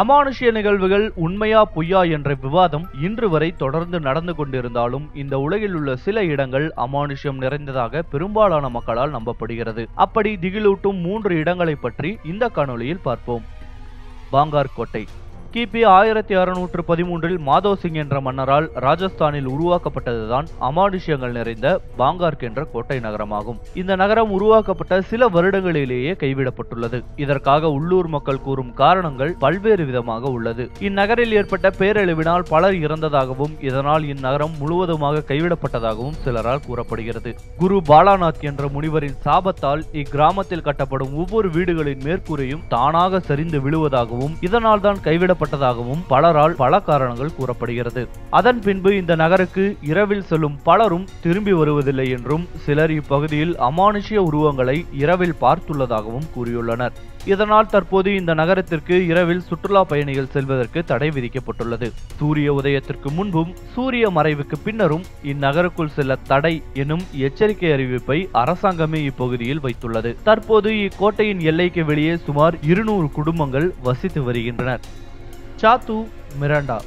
அமானுஷ்ய நிகழ்வுகள் உண்மையா பொய்யா என்ற விவாதம் இன்று வரை தொடர்ந்து நடந்து கொண்டிருந்தாலும் இந்த உலகில் உள்ள சில இடங்கள் அமானுஷ்யம் நிறைந்ததாக பெரும்பாலான மக்களால் நம்பப்படுகிறது. அப்படி திகிலூட்டும் மூன்று இடங்களை பற்றி இந்த காணொலியில் பார்ப்போம். பாங்கார் கோட்டை கிபி ஆயிரத்தி அறுநூற்று பதிமூன்றில் மாதோசிங் என்ற மன்னரால் ராஜஸ்தானில் உருவாக்கப்பட்டதுதான் அமானுஷ்யங்கள் நிறைந்த பாங்கார்க் என்ற கோட்டை நகரமாகும். இந்த நகரம் உருவாக்கப்பட்ட சில வருடங்களிலேயே கைவிடப்பட்டுள்ளது. இதற்காக உள்ளூர் மக்கள் கூறும் காரணங்கள் பல்வேறு விதமாக உள்ளது. இந்நகரில் ஏற்பட்ட பேரழிவினால் பலர் இறந்ததாகவும் இதனால் இந்நகரம் முழுவதுமாக கைவிடப்பட்டதாகவும் சிலரால் கூறப்படுகிறது. குரு பாலாநாத் என்ற முனிவரின் சாபத்தால் இக்கிராமத்தில் கட்டப்படும் ஒவ்வொரு வீடுகளின் மேற்கூரையும் தானாக சரிந்து விழுவதாகவும் இதனால் தான் கைவிடப்பட்ட ஏற்பட்டதாகவும் பலரால் பல காரணங்கள் கூறப்படுகிறது. அதன் பின்பு இந்த நகருக்கு இரவில் செல்லும் பலரும் திரும்பி வருவதில்லை என்றும் சிலர் இப்பகுதியில் அமானுஷ்ய உருவங்களை இரவில் பார்த்துள்ளதாகவும் கூறியுள்ளனர். இதனால் தற்போது இந்த நகரத்திற்கு இரவில் சுற்றுலா பயணிகள் செல்வதற்கு தடை விதிக்கப்பட்டுள்ளது. சூரிய உதயத்திற்கு முன்பும் சூரிய மறைவுக்கு பின்னரும் இந்நகருக்குள் செல்ல தடை எனும் எச்சரிக்கை அறிவிப்பை அரசாங்கமே இப்பகுதியில் வைத்துள்ளது. தற்போது இக்கோட்டையின் எல்லைக்கு வெளியே சுமார் இருநூறு குடும்பங்கள் வசித்து வருகின்றனர். சாத்து மிராண்டா.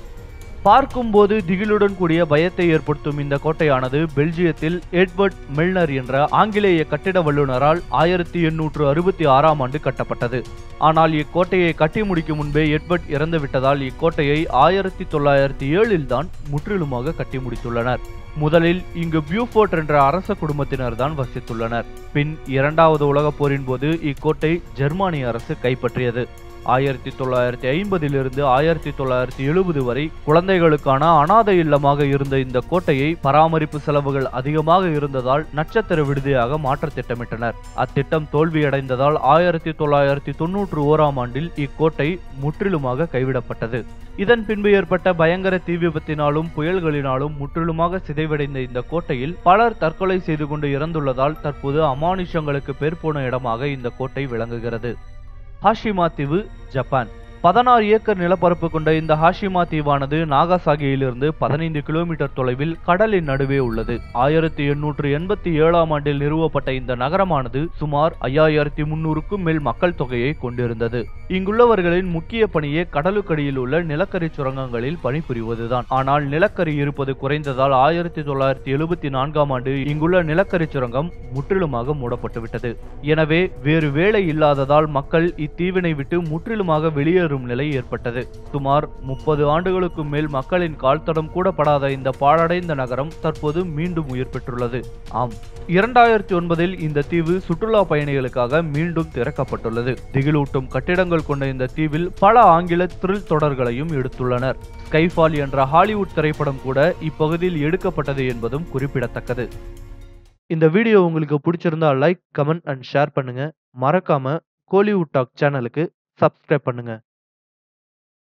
பார்க்கும்போது திகிலுடன் கூடிய பயத்தை ஏற்படுத்தும் இந்த கோட்டையானது பெல்ஜியத்தில் எட்வர்ட் மில்னர் என்ற ஆங்கிலேய கட்டிட வல்லுநரால் ஆயிரத்தி எண்ணூற்று அறுபத்தி ஆறாம் ஆண்டு கட்டப்பட்டது. ஆனால் இக்கோட்டையை கட்டி முடிக்கும் முன்பே எட்வர்ட் இறந்துவிட்டதால் இக்கோட்டையை ஆயிரத்தி தொள்ளாயிரத்தி ஏழில் தான் முற்றிலுமாக கட்டி முடித்துள்ளனர். முதலில் இங்கு பியூஃபோர்ட் என்ற அரச குடும்பத்தினர் தான் வசித்துள்ளனர். பின் இரண்டாவது உலகப் போரின் போது இக்கோட்டை ஜெர்மானிய அரசு கைப்பற்றியது. ஆயிரத்தி தொள்ளாயிரத்தி ஐம்பதிலிருந்து ஆயிரத்தி தொள்ளாயிரத்தி எழுபது வரை குழந்தைகளுக்கான அனாதை இல்லமாக இருந்த இந்த கோட்டையை பராமரிப்பு செலவுகள் அதிகமாக இருந்ததால் நட்சத்திர விடுதியாக மாற்ற திட்டமிட்டனர். அத்திட்டம் தோல்வியடைந்ததால் ஆயிரத்தி தொள்ளாயிரத்தி தொன்னூற்று ஓராம் ஆண்டில் இக்கோட்டை முற்றிலுமாக கைவிடப்பட்டது. இதன் பின்பு ஏற்பட்ட பயங்கர தீ விபத்தினாலும் புயல்களினாலும் முற்றிலுமாக சிதைவடைந்த இந்த கோட்டையில் பலர் தற்கொலை செய்து கொண்டு இறந்துள்ளதால் தற்போது அமானுஷங்களுக்கு பேர் போன இடமாக இந்த கோட்டை விளங்குகிறது. ஹாஷிமா தீவு ஜப்பான். பதினாறு ஏக்கர் நிலப்பரப்பு கொண்ட இந்த ஹாஷிமா தீவானது நாகாசாகியிலிருந்து பதினைந்து கிலோமீட்டர் தொலைவில் கடலின் நடுவே உள்ளது. ஆயிரத்தி எண்ணூற்று எண்பத்தி ஏழாம் ஆண்டில் நிறுவப்பட்ட இந்த நகரமானது சுமார் ஐயாயிரத்தி முன்னூறுக்கும் மேல் மக்கள் தொகையை கொண்டிருந்தது. இங்குள்ளவர்களின் முக்கிய பணியே கடலுக்கடியில் உள்ள நிலக்கரி சுரங்கங்களில் பணிபுரிவதுதான். ஆனால் நிலக்கரி இருப்பது குறைந்ததால் ஆயிரத்தி தொள்ளாயிரத்தி எழுபத்தி நான்காம் ஆண்டு இங்குள்ள நிலக்கரி சுரங்கம் முற்றிலுமாக மூடப்பட்டுவிட்டது. எனவே வேறு வேலை இல்லாததால் மக்கள் இத்தீவினை விட்டு முற்றிலுமாக வெளியே வெளியேறும் நிலை ஏற்பட்டது. சுமார் முப்பது ஆண்டுகளுக்கு மேல் மக்களின் கால் தடம் கூட படாத இந்த பாழடைந்த நகரம் தற்போது மீண்டும் உயிர் பெற்றுள்ளது. ஆம் இரண்டாயிரத்தி ஒன்பதில் இந்த தீவு சுற்றுலா பயணிகளுக்காக மீண்டும் திறக்கப்பட்டுள்ளது. திகிலூட்டும் கட்டிடங்கள் கொண்ட இந்த தீவில் பல ஆங்கில த்ரில் தொடர்களையும் எடுத்துள்ளனர். ஸ்கைஃபால் என்ற ஹாலிவுட் திரைப்படம் கூட இப்பகுதியில் எடுக்கப்பட்டது என்பதும் குறிப்பிடத்தக்கது. இந்த வீடியோ உங்களுக்கு பிடிச்சிருந்தா லைக் கமெண்ட் அண்ட் ஷேர் பண்ணுங்க. மறக்காம கோலிவுட் டாக் சேனலுக்கு சப்ஸ்கிரைப் பண்ணுங்க.